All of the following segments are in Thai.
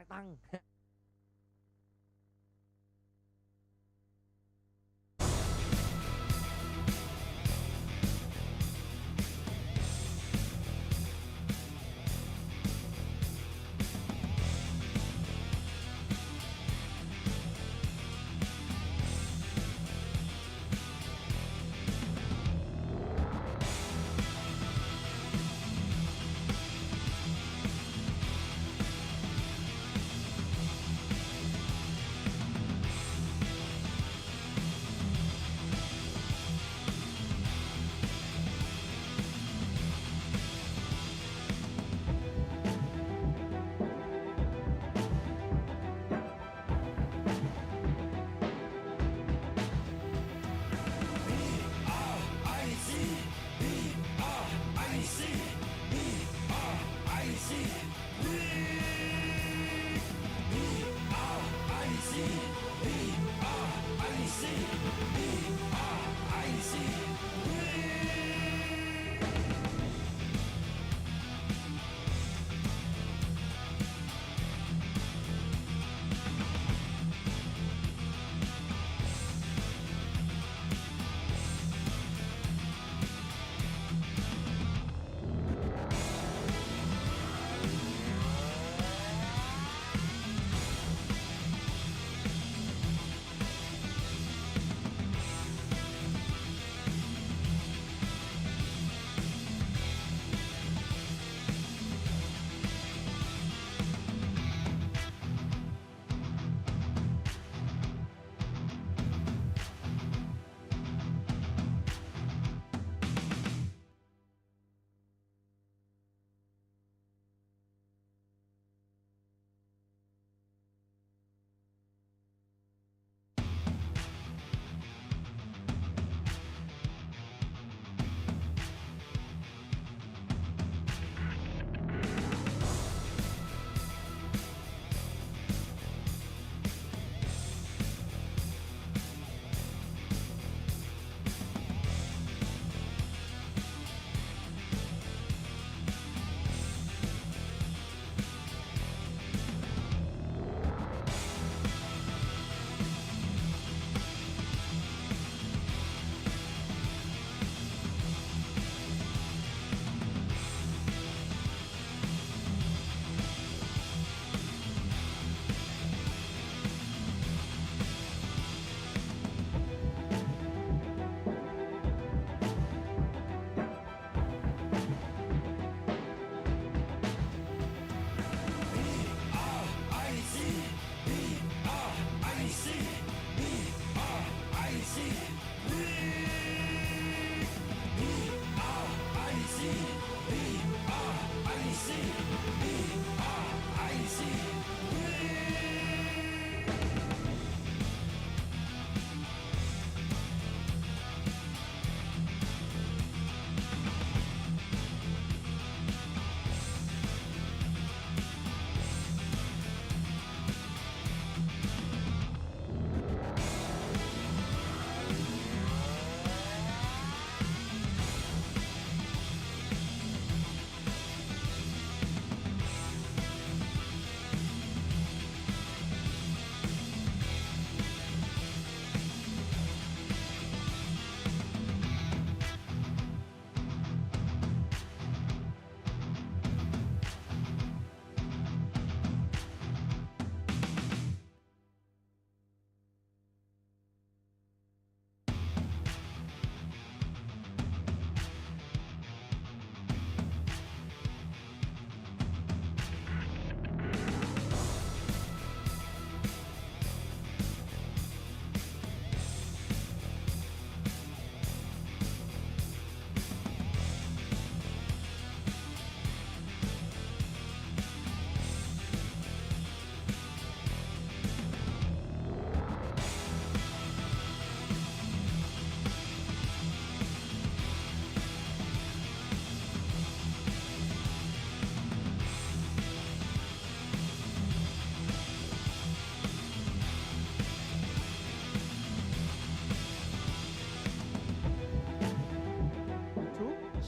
ายตังค์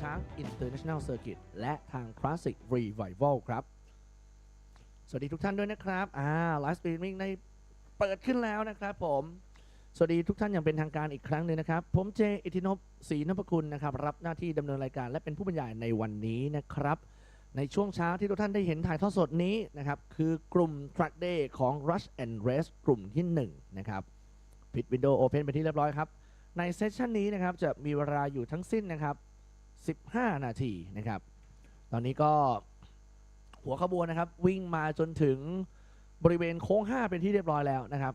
ช้าง International Circuit และทาง Classic Revival ครับ สวัสดีทุกท่านด้วยนะครับอ่าไลฟ์สตรีมมิ่งในเปิดขึ้นแล้วนะครับผมสวัสดีทุกท่านอย่างเป็นทางการอีกครั้งหนึ่งนะครับ ผมเจอิทธินพศรีนพคุณนะครับรับหน้าที่ดำเนินรายการและเป็นผู้บรรยายในวันนี้นะครับ ในช่วงเช้าที่ทุกท่านได้เห็นถ่ายทอดสดนี้นะครับ คือกลุ่ม Track Day ของ Rush and Race กลุ่มที่ 1 นะครับปิดวินโดว์โอเพนไปที่เรียบร้อยครับ ในเซสชันนี้นะครับจะมีเวลาอยู่ทั้งสิ้นนะครับ 15 นาทีนะครับ ตอนนี้ก็หัวขบวนนะครับ วิ่งมาจนถึงบริเวณโค้ง 5 เป็นที่เรียบร้อยแล้วนะครับ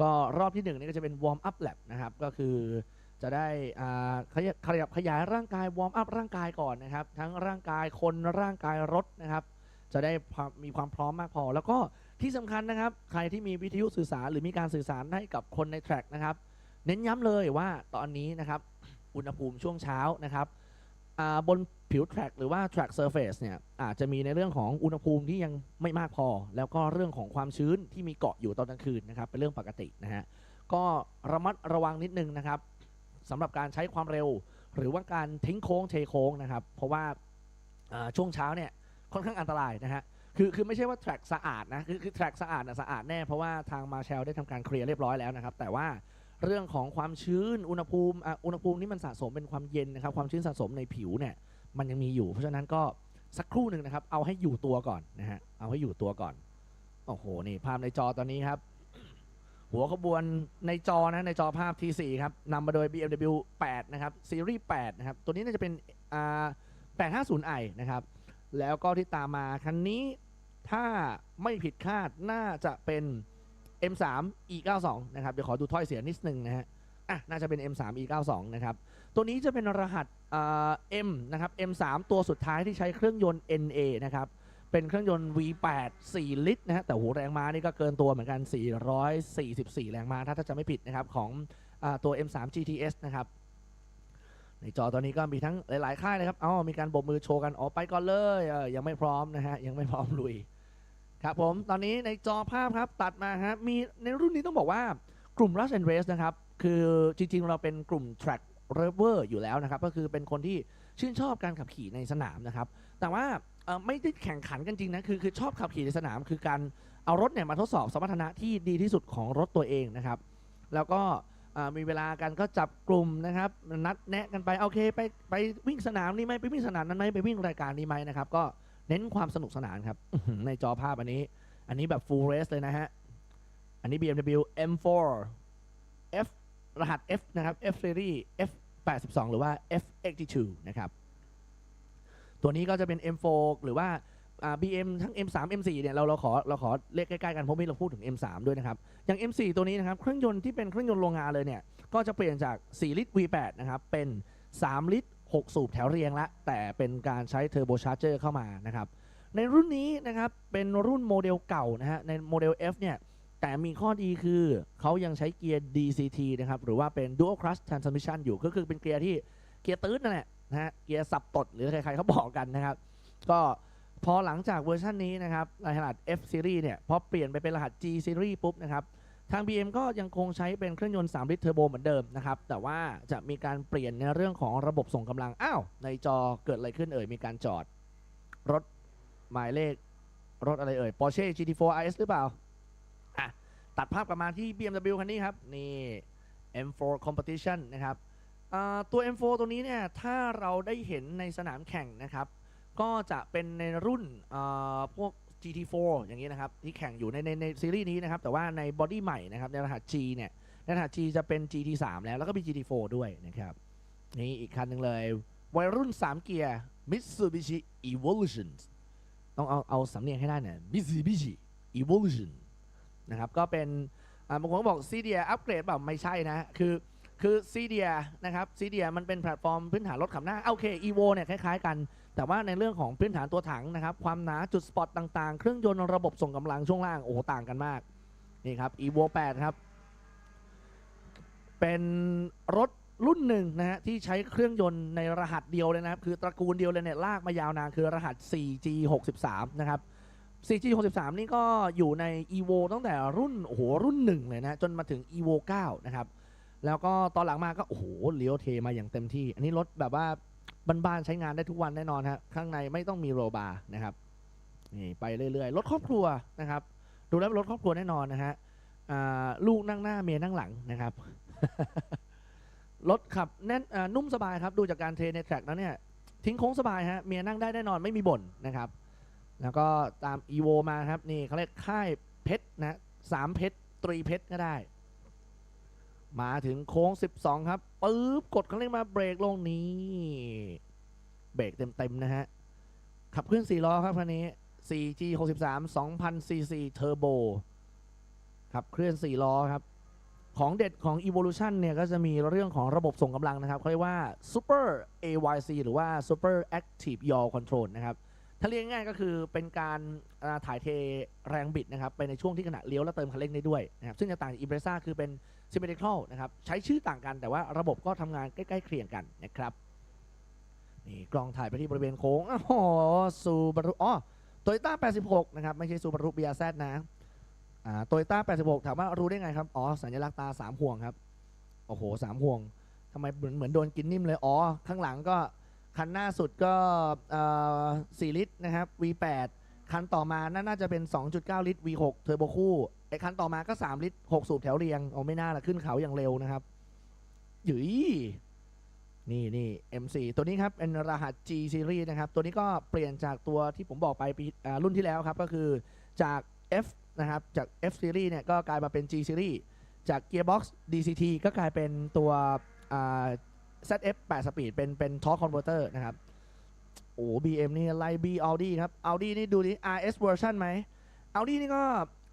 ก็รอบที่1นี่ก็จะเป็นวอร์มอัพแลบนะครับ ก็คือจะได้ขยับขยับขยายร่างกายวอร์มอัพร่างกายก่อนนะครับ ทั้งร่างกายคนร่างกายรถนะครับ จะได้มีความพร้อมมากพอ แล้วก็ที่สำคัญนะครับ ใครที่มีวิทยุสื่อสารหรือมีการสื่อสารให้กับคนในแทร็กนะครับ เน้นย้ำเลยว่าตอนนี้นะครับ อุณหภูมิช่วงเช้านะครับ บนผิวแทร็กหรือว่า track surface เนี่ยอาจจะมีในเรื่องของอุณหภูมิที่ยังไม่มากพอ แล้วก็เรื่องของความชื้นที่มีเกาะอยู่ตอนกลางคืนนะครับเป็นเรื่องปกตินะฮะก็ระมัดระวังนิดนึงนะครับสำหรับการใช้ความเร็ว หรือว่าการทิ้งโค้งเทโค้งนะครับ เพราะว่าช่วงเช้าเนี่ยค่อนข้างอันตรายนะฮะคือคือไม่ใช่ว่าแทร็กสะอาดนะคือคือแทร็กสะอาดนะสะอาดแน่เพราะว่าทางมาเชลได้ทำการเคลียร์เรียบร้อยแล้วนะครับแต่ว่า เรื่องของความชื้นอุณหภูมิอะอุณหภูมินี่มันสะสมเป็นความเย็นนะครับความชื้นสะสมในผิวเนี่ยมันยังมีอยู่ เพราะฉะนั้นก็สักครู่หนึ่งนะครับ เอาให้อยู่ตัวก่อนนะฮะเอาให้อยู่ตัวก่อนโอ้โหนี่ภาพในจอตอนนี้ครับ หัวขบวนในจอนะในจอภาพ T4 ครับนำมาโดย BMW 8 นะครับซีรีส์8นะครับตัวนี้น่าจะเป็นอ่า 850i นะครับแล้วก็ที่ตามมาคันนี้ถ้าไม่ผิดคาดน่าจะเป็น M3 E92 นะครับ เดี๋ยวขอดูถ้อยเสียนิดนึงนะฮะ อะ น่าจะเป็น M3 E92 นะครับ ตัวนี้จะเป็นรหัสอ่า M นะครับ M3 ตัวสุดท้ายที่ใช้เครื่องยนต์ NA นะครับ เป็นเครื่องยนต์ V8 4 ลิตรนะฮะ แต่โหแรงม้านี่ก็เกินตัวเหมือนกัน 444 แรงม้า ถ้าถ้าจะไม่ผิดนะครับ ของอตัว M3 GTS นะครับในจอตอนนี้ก็มีทั้งหลาย ๆ ค่ายนะครับ อ๋อ มีการบกมือโชว์กัน อ๋อ ไปก่อนเลย ยังไม่พร้อมนะฮะ ยังไม่พร้อมลุย ครับผมตอนนี้ในจอภาพครับตัดมาครับมีในรุ่นนี้ต้องบอกว่ากลุ่ม Rush and Race นะครับ คือจริงๆ เราเป็นกลุ่ม Track Raver อยู่แล้วนะครับ ก็คือเป็นคนที่ชื่นชอบการขับขี่ในสนามนะครับ แต่ว่าไม่ได้แข่งขันกันจริงนะ คือคือชอบขับขี่ในสนาม คือการเอารถเนี่ยมาทดสอบสมรรถนะที่ดีที่สุดของรถตัวเองนะครับ แล้วก็มีเวลากันก็จับกลุ่มนะครับ นัดแนะกันไปโอเคไปไปวิ่งสนามนี้ไหมไปวิ่งสนามนั้นไหมไปวิ่งรายการนี้ไหมนะครับ ก็ เน้นความสนุกสนานครับอื้อหือในจอภาพอันนี้ อันนี้แบบ full race เลยนะฮะ อันนี้ BMW M4 F รหัส F นะครับ F series F 82หรือว่า F 82นะครับ ตัวนี้ก็จะเป็น M4 หรือว่าอ่า BM ทั้ง M3 M4 เนี่ยเราเราขอเราขอเลขใกล้ๆกันเพราะไม่เราพูดถึง M3 ด้วยนะครับ อย่าง M4 ตัวนี้นะครับ เครื่องยนต์ที่เป็นเครื่องยนต์โรงงานเลยเนี่ย ก็จะเปลี่ยนจาก 4 ลิตร V8 นะครับ เป็น 3 ลิตร 6 สูบแถวเรียงละ แต่เป็นการใช้เทอร์โบชาร์เจอร์เข้ามานะครับ ในรุ่นนี้นะครับ เป็นรุ่นโมเดลเก่านะฮะ ในโมเดล F เนี่ย แต่มีข้อดีคือเขายังใช้เกียร์ DCT นะครับ หรือว่าเป็น Dual Clutch Transmission อยู่ ก็คือเป็นเกียร์ที่เกียร์ตื้นนั่นแหละนะฮะ เกียร์สับตดหรือใครๆเขาบอกกันนะครับ ก็พอหลังจากเวอร์ชันนี้นะครับรหัส F Series เนี่ย พอเปลี่ยนไปเป็นรหัส G Series ปุ๊บนะครับ ทาง BM ก็ยังคงใช้เป็นเครื่องยนต์ 3 ลิตรเทอร์โบเหมือนเดิมนะครับ แต่ว่าจะมีการเปลี่ยนในเรื่องของระบบส่งกำลัง อ้าว ในจอเกิดอะไรขึ้นเอ่ย มีการจอด รถหมายเลข รถอะไรเอ่ย Porsche GT4 RS หรือเปล่า อะ ตัดภาพกลับมาที่ BMW คันนี้ครับ นี่ M4 Competition นะครับตัว M4 ตัวนี้เนี่ย ถ้าเราได้เห็นในสนามแข่งนะครับ ก็จะเป็นในรุ่นพวก GT4 อย่างนี้นะครับที่แข่งอยู่ในในในซีรีส์นี้นะครับแต่ว่าในบอดี้ใหม่นะครับในรหัส G เนี่ยในรหัส G จะเป็น GT3 แล้วแล้วก็มี GT4 ด้วยนะครับนี่อีกคันหนึ่งเลยวัยรุ่น 3 เกียร์ Mitsubishi Evolution ต้องเอาเอาสำเนียงให้ได้เนี่ย Mitsubishi Evolution นะครับก็เป็นบางคนบอกซีเดียอัปเกรดแบบไม่ใช่นะคือ คือซีเดียนะครับซีเดียมันเป็นแพลตฟอร์มพื้นฐานรถขับหน้าโอเค Evo เนี่ยคล้ายๆกัน แต่ว่าในเรื่องของพื้นฐานตัวถังนะครับ ความหนาจุดสปอตต่างๆ เครื่องยนต์ระบบส่งกำลังช่วงล่าง โอ้โหต่างกันมาก นี่ครับ Evo 8ครับ เป็นรถรุ่นหนึ่งนะฮะที่ใช้เครื่องยนต์ในรหัสเดียวเลยนะครับ คือตระกูลเดียวเลยเนี่ยลากมายาวนานคือรหัส 4G 63 นะครับ 4G 63 นี่ก็อยู่ใน Evo ตั้งแต่รุ่นโอ้โหรุ่นหนึ่งเลยนะจนมาถึง Evo 9 นะครับ แล้วก็ตอนหลังมาก็โอ้โหเลี้ยวเทมาอย่างเต็มที่ อันนี้รถแบบว่าบ้านๆใช้งานได้ทุกวันแน่นอนฮะข้างในไม่ต้องมีโรบาร์นะครับนี่ไปเรื่อยๆรถครอบครัวนะครับ ดูแล้วรถครอบครัวแน่นอนนะฮะลูกนั่งหน้าเมียนั่งหลังนะครับรถขับแน่นนุ่มสบายครับ ดูจากการเทรนในแทร็กแล้วเนี่ยทิ้งโค้งสบายฮะเมียนั่งได้แน่นอนไม่มีบ่นนะครับ แล้วก็ตามอีโวมาครับนี่เขาเรียกค่ายเพชรนะสามเพชรตรีเพชรก็ได้ มาถึงโค้ง 12 ครับปึ๊บกดคันเร่งมาเบรกลงนี้เบรกเต็มๆนะฮะ ขับเคลื่อน4ล้อครับคันนี้ 4G 63 2000 cc Turbo ขับเคลื่อน 4 ล้อครับ ของเด็ดของ Evolution เนี่ย ก็จะมีเรื่องของระบบส่งกำลังนะครับเขาเรียกว่า Super AYC หรือว่า Super Active Yaw Control นะครับ ถ้าเรียกง่ายก็คือเป็นการถ่ายเทแรงบิดนะครับไปในช่วงที่ขณะเลี้ยวและเติมคันเร่งได้ด้วยนะครับซึ่งจะต่างจาก Impreza คือเป็น symmetrical นะครับใช้ชื่อต่างกันแต่ว่าระบบก็ทำงานใกล้ๆเคียงกันนะครับนี่กล้องถ่ายไปที่บริเวณโค้งอ๋อซูบารุอ๋อโตโยต้า86 นะครับ ไม่ใช่ซูบารุบีอาแซนะอ่าโตโยต้า86 ถามว่ารู้ได้ไงครับ อ๋อ สัญลักษณ์ตา 3 ห่วงครับ โอ้โห 3 ห่วงทำไมเหมือนเหมือนโดนกินนิ่มเลย อ๋อ ข้างหลังก็ คันหน้าสุดก็เอ่อ4ลิตรนะครับ V8 คันต่อมาน่าจะเป็น 2.9 ลิตร V6 เทอร์โบคู่ไอ้คันต่อมาก็ 3 ลิตร 6 สูบแถวเรียงเอาไม่น่าละขึ้นเขาอย่างเร็วนะครับหยุยนี่นี่ M4 ตัวนี้ครับเป็นรหัส G Series นะครับ ตัวนี้ก็เปลี่ยนจากตัวที่ผมบอกไปปีรุ่นที่แล้วครับ ก็คือจาก F นะครับ จาก F Series เนี่ยก็กลายมาเป็น G Series จาก Gearbox DCT ก็กลายเป็นตัว ZF 8 Speed เป็นเป็น Torque Converter นะครับ โอ้ BM นี่ไล่ B Audi ครับ Audi นี่ดูนี่ RS version ไหม Audi นี่ก็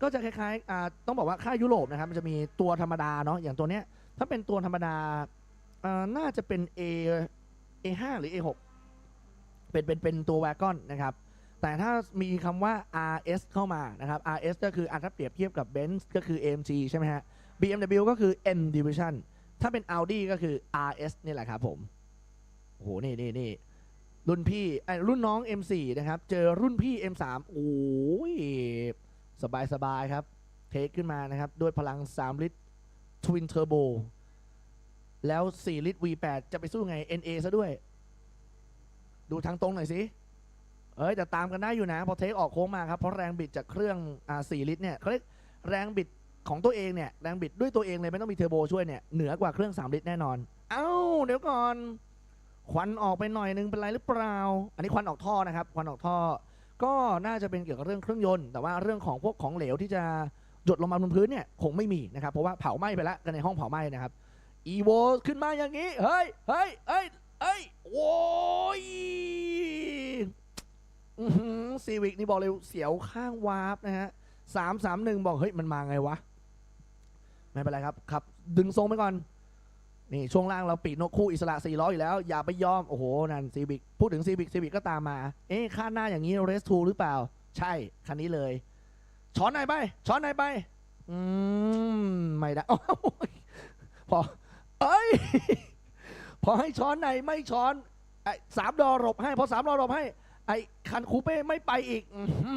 ก็จะคล้ายๆอ่าต้องบอกว่าค่ายยุโรปนะครับ มันจะมีตัวธรรมดาเนาะอย่างตัวเนี้ย ถ้าเป็นตัวธรรมดาอ่าน่าจะเป็น A A5 หรือ A6 เป็นเป็นเป็นตัว wagon นะครับแต่ถ้ามีคำว่า RS เข้ามานะครับ RS ก็คืออันถ้าเปรียบเทียบกับ Benz ก็คือ AMG ใช่ไหมฮะ BMW ก็คือ M Division ถ้าเป็น Audi ก็คือ RS นี่แหละครับผม โอ้โห นี่นี่นี่รุ่นพี่ไอ้ยรุ่นน้อง M4 นะครับ เจอรุ่นพี่ M3 โอ้ย สบายสบายครับ เทคขึ้นมานะครับ ด้วยพลัง 3 ลิตร Twin Turbo แล้ว 4 ลิตร V8 จะไปสู้ไง NA ซะด้วย ดูทางตรงหน่อยสิ เอ้ย แต่ตามกันได้อยู่นะ พอเทคออกโค้งมาครับ เพราะแรงบิดจากเครื่องอ่า4ลิตรเนี่ยเขาเรียกแรงบิด ของตัวเองเนี่ยแรงบิดด้วยตัวเองเลยไม่ต้องมีเทอร์โบช่วยเนี่ยเหนือกว่าเครื่อง 3 ลิตรแน่นอน เอ้า เดี๋ยวก่อน ควันออกไปหน่อยนึงเป็นไรหรือเปล่า อันนี้ควันออกท่อนะครับ ควันออกท่อ ก็น่าจะเป็นเกี่ยวกับเรื่องเครื่องยนต์ แต่ว่าเรื่องของพวกของเหลวที่จะหยดลงมาบนพื้นเนี่ยคงไม่มีนะครับ เพราะว่าเผาไหม้ไปแล้วกันในห้องเผาไหม้นะครับอีโวขึ้นมาอย่างนี้ เฮ้ย เฮ้ย เฮ้ย เฮ้ย โว้ยซีวิกนี่บอกเลยเสียวข้างวาร์ปนะฮะสามสามหนึ่งบอก เฮ้ย มันมาไงวะ ไม่เป็นไรครับขับ ดึงทรงไปก่อน นี่ช่วงล่างเราปีกนกคู่อิสระ4ล้ออยู่แล้ว อย่าไปยอม โอ้โห นั่นซีบิกพูดถึงซีบิกซีบิกก็ตามมา เอ๊ะค่าหน้าอย่างนี้เรสทูหรือเปล่า ใช่ คันนี้เลย ช้อนไหนไปช้อนไหนไปอืมไม่ได้อพอเอ้ยพอให้ช้อนไหนไม่ช้อนไอ้สามดอหลบให้พอสามดอหลบให้ ไอ้คันคูเป้ไม่ไปอีกอ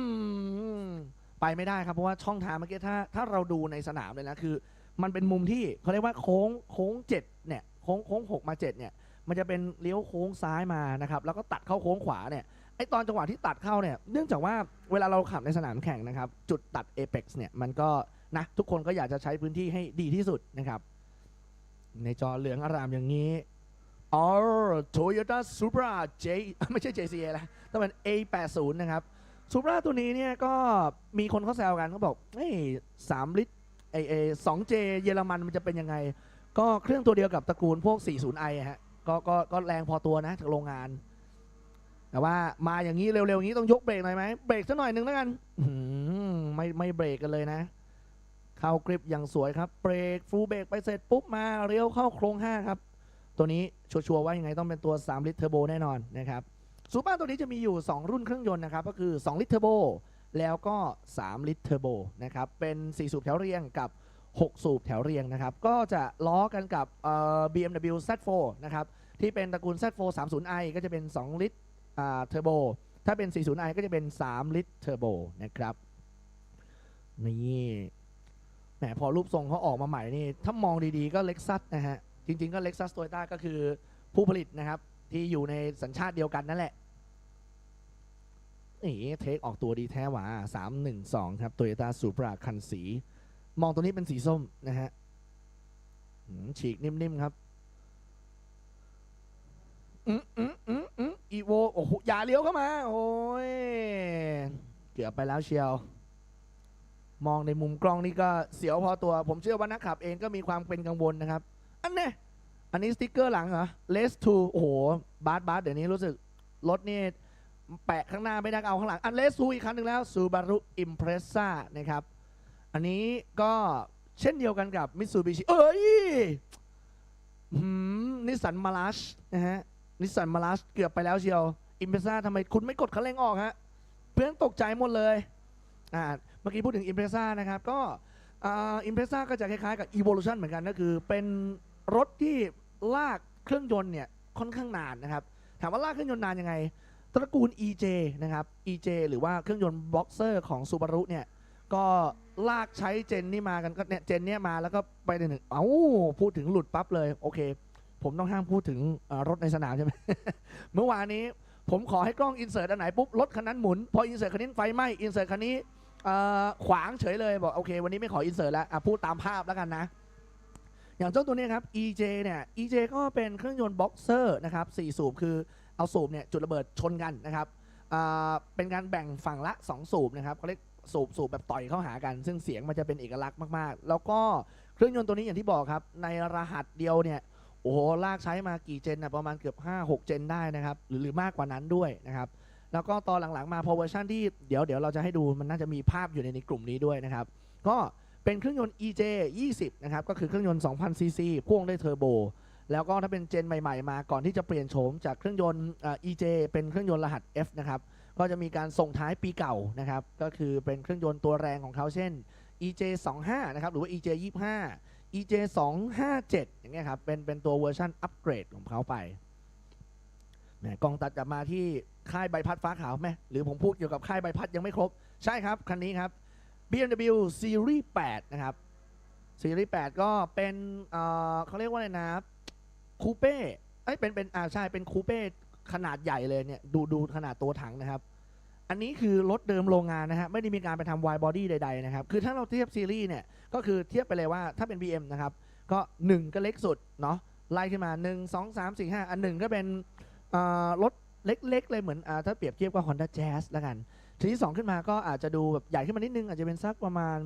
ไปไม่ได้ครับเพราะว่าช่องทางเมื่อกี้ถ้าถ้าเราดูในสนามเลยนะคือ มันเป็นมุมที่เขาเรียกว่าโค้งโค้งเจ็ดเนี่ยโค้งโค้งหกมาเจ็ดเนี่ยมันจะเป็นเลี้ยวโค้งซ้ายมานะครับแล้วก็ตัดเข้าโค้งขวาเนี่ยไอตอนจังหวะที่ตัดเข้าเนี่ยเนื่องจากว่าเวลาเราขับในสนามแข่งนะครับ จุดตัดเอเ x เนี่ยมันก็นะทุกคนก็อยากจะใช้พื้นที่ให้ดีที่สุดนะครับ ในจอเหลืองอารามอย่างนี้อ๋อ Toyota Supra J ไม่ใช่ JCA แล้วต้องเป็น A80 นะครับ Supra ตัวนี้เนี่ยก็มีคนเขาแซวกันเขาบอกเฮ้ยสามลิตร ไอเอสองเจเยอรมันมันจะเป็นยังไง ก็เครื่องตัวเดียวกับตระกูลพวก 40i ฮะก็ก็ก็แรงพอตัวนะจากโรงงาน แต่ว่ามาอย่างนี้เร็วๆอย่างนี้ต้องยกเบรกหน่อยไหมเบรกสักหน่อยหนึ่งแล้วกันไม่ไม่เบรกกันเลยนะเข้ากริปอย่างสวยครับ เบรกฟูเบรกไปเสร็จปุ๊บมาเลี้ยวเข้าโครง5ครับ ตัวนี้ชัวร์ๆว่ายังไงต้องเป็นตัว 3 ลิตรเทอร์โบแน่นอนนะครับซูเปอร์ตัวนี้จะมีอยู่ 2 รุ่นเครื่องยนต์นะครับ ก็คือ 2 ลิตรเทอร์โบ แล้วก็ 3 ลิตรเทอร์โบนะครับ เป็น 4 สูบแถวเรียงกับ 6 สูบแถวเรียงนะครับ ก็จะล้อกันกับเอ่อ BMW Z4 นะครับ ที่เป็นตระกูล Z4 30i ก็จะเป็น 2 ลิตรอ่าเทอร์โบ ถ้าเป็น 40i ก็จะเป็น 3 ลิตรเทอร์โบนะครับ นี่แหมพอรูปทรงเขาออกมาใหม่นี่ ถ้ามองดีๆก็เล็กซัสนะฮะ จริงๆก็เล็กซัสโตโยต้าก็คือผู้ผลิตนะครับ ที่อยู่ในสัญชาติเดียวกันนั่นแหละ นีเทคออกตัวดีแท้หว่า312ครับโตโยต้าสูปราคันสี มองตัวนี้เป็นสีส้มนะฮะฉีกนิ่มๆครับอืมอืมอืมอืมอีโวโอ้โหอย่าเลี้ยวเข้ามา โอ้ย เกือบไปแล้วเชียว มองในมุมกล้องนี่ก็เสียวพอตัว ผมเชื่อว่านักขับเองก็มีความเป็นกังวลนะครับ อันเนี้ยอันนี้สติกเกอร์หลังเหรอ less to โอ้โห บาสบาสเดี๋ยวนี้รู้สึก รถนี่ แปะข้างหน้าไม่ได้เอาข้างหลัง อัน less to อีกคันหนึ่งแล้ว Subaru Impreza นะครับ อันนี้ก็เช่นเดียวกันกับ Mitsubishi เอ้ยนิสสันมาลาชนะฮะนิสสันมาลาชเกือบไปแล้วเชียวอิมเพรสซ่าทำไมคุณไม่กดคันเร่งออกฮะ เพื่อนตกใจหมดเลยอ่าเมื่อกี้พูดถึงอิมเพรสซ่านะครับ ก็อิมเพรสซ่าก็จะคล้ายๆกับ Evolution เหมือนกันก็คือ เป็นรถที่ลากเครื่องยนต์เนี่ยค่อนข้างนานนะครับ ถามว่าลากเครื่องยนต์นานยังไง ตระกูล EJ นะครับ EJ หรือว่าเครื่องยนต์บ็อกเซอร์ของ Subaru เนี่ย ก็ลากใช้เจนนี่มากันก็เนี่ยเจนเนี่ยมาแล้วก็ไปในหนึ่ง เอ้าพูดถึงหลุดปั๊บเลย โอเค ผมต้องห้ามพูดถึงรถในสนามใช่ไหม เมื่อวานนี้ผมขอให้กล้องอินเสิร์ตอันไหนปุ๊บรถคันนั้นหมุน พออินเสิร์ตคันนี้ไฟไหม้อินเสิร์ตคันนี้ขวางเฉยเลยบอกโอเค วันนี้ไม่ขออินเสิร์ตแล้วอะพูดตามภาพแล้วกันนะ อย่างเจ้าตัวนี้ครับ EJ เนี่ย EJ ก็เป็นเครื่องยนต์บ็อกเซอร์นะครับสี่สูบคือ เอาสูบเนี่ยจุดระเบิดชนกันนะครับเป็นการแบ่งฝั่งละ 2 สูบนะครับเขาเรียกสูบสูบแบบต่อยเข้าหากัน ซึ่งเสียงมันจะเป็นเอกลักษณ์มากๆ แล้วก็เครื่องยนต์ตัวนี้อย่างที่บอกครับ ในรหัสเดียวเนี่ยโอ้โหลากใช้มากี่เจนนะประมาณเกือบ 5 6 เจนได้นะครับหรือหรือมากกว่านั้นด้วยนะครับแล้วก็ตอนหลังๆมาพอเวอร์ชันที่เดี๋ยวเดี๋ยวเราจะให้ดูมันน่าจะมีภาพอยู่ในในกลุ่มนี้ด้วยนะครับก็เป็นเครื่องยนต์ EJ 20นะครับก็คือเครื่องยนต์ 2,000ซีซีพ่วงด้วยเทอร์โบ แล้วก็ถ้าเป็นเจนใหม่ๆมาก่อนที่จะเปลี่ยนโฉมจากเครื่องยนต์ EJ เป็นเครื่องยนต์รหัส F นะครับก็จะมีการส่งท้ายปีเก่านะครับก็คือเป็นเครื่องยนต์ตัวแรงของเขาเช่น EJ 25นะครับหรือว่า EJ 25 EJ 257อย่างเงี้ยครับเป็นเป็นตัวเวอร์ชันอัปเกรดของเขาไปแหมกองตัดกลับมาที่ค่ายใบพัดฟ้าขาวไหมหรือผมพูดเกี่ยวกับค่ายใบพัดยังไม่ครบ ใช่ครับ คันนี้ครับ BMW Series 8 นะครับ Series 8 ก็เป็นเเขาเรียกว่าอะไรนะคู คูเป้เอ้ยเป็นเป็นอ่าใช่เป็นคูเป้ขนาดใหญ่เลยเนี่ยดูดูขนาดตัวถังนะครับ อันนี้คือรถเดิมโรงงานนะฮะไม่ได้มีการไปทำ wide body ใดๆนะครับ คือถ้าเราเทียบซีรีส์เนี่ยก็คือเทียบไปเลยว่าถ้าเป็น BM นะครับ ก็ 1 ก็เล็กสุดเนาะไล่ขึ้นมา 1 2 3 4 5 อันหนึ่งก็เป็นอ่อรถเล็กๆ เลยเหมือนอ่าถ้าเปรียบเทียบกับ Honda Jazz แล้วกัน ทีที่ 2 ขึ้นมาก็อาจจะดูแบบใหญ่ขึ้นมานิดนึงอาจจะเป็นสักประมาณ